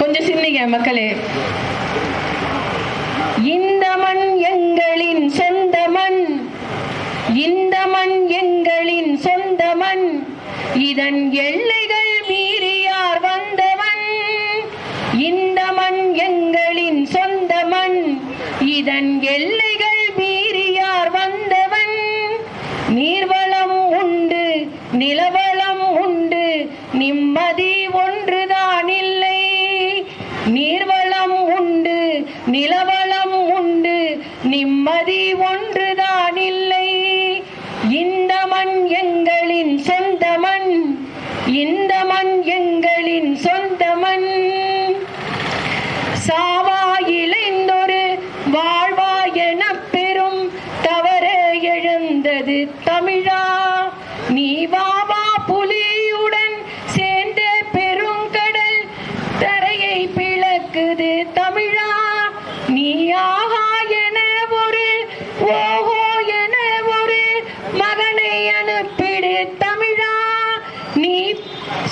கொஞ்சம் சிந்திங்க மக்களே. இந்த மண் எங்களின் சொந்த மண். இந்த மண் எங்களின் சொந்த மண். இதன் எல்லைகள் மீறியார் வந்தவன். இந்த மண் எங்களின் சொந்த மண். இதன் எல்லைகள் மீறியார் வந்தவன். நீர்வளம் உண்டு நிலவளம் நிம்மதி ஒன்றுதான் இல்லை இந்த மண் எங்களின் சொந்த மண். இந்த மண் எங்களின் சொந்த மண். சாவாயிலைந்தொரு என பெரும் தவறு எழுந்தது தமிழா. நீ வாவா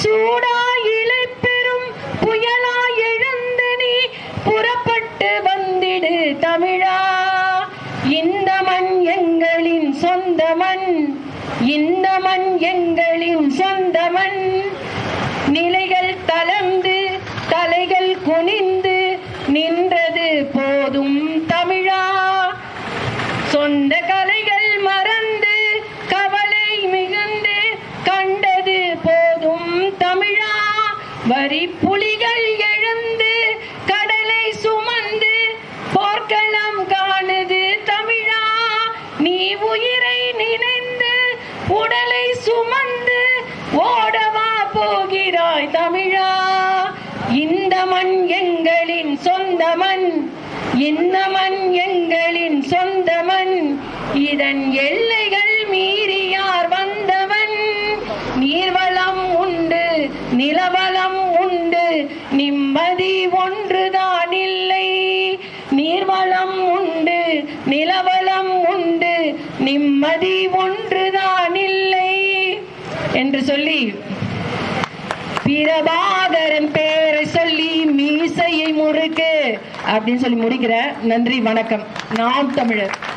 சூடா இலை பெரும் புயலாய் எழுந்து நீ புறப்பட்டு வந்திடு தமிழா. இந்த மண் எங்களின் சொந்த மண். இந்த மண் எங்களின் சொந்த மண். நிலைகள் தளர்ந்து தலைகள் குனிந்து வரி புலிகள் எழுந்து கடலை சுமந்து போர்க்களம் காணுது தமிழா. நீ உயிரை நினைந்து உடலை சுமந்து ஓடவா போகிறாய் தமிழா. இந்த மண் எங்களின் சொந்த மண் இந்த மண் எங்களின் சொந்த மண். இதன் எல்லைகள் மீறி யார் வந்தவன். நீர்வளம் உண்டு நிலவளம் நிம்மதி ஒன்றுதான் இல்லை. நீர்வளம் உண்டு நிலவளம் உண்டு நிம்மதி ஒன்றுதான் இல்லை. என்று சொல்லி பிரபாகரன் பேரை சொல்லி மீசையை முறுக்கு அப்படின்னு சொல்லி முடிக்கிற நன்றி வணக்கம். நாம் தமிழர்.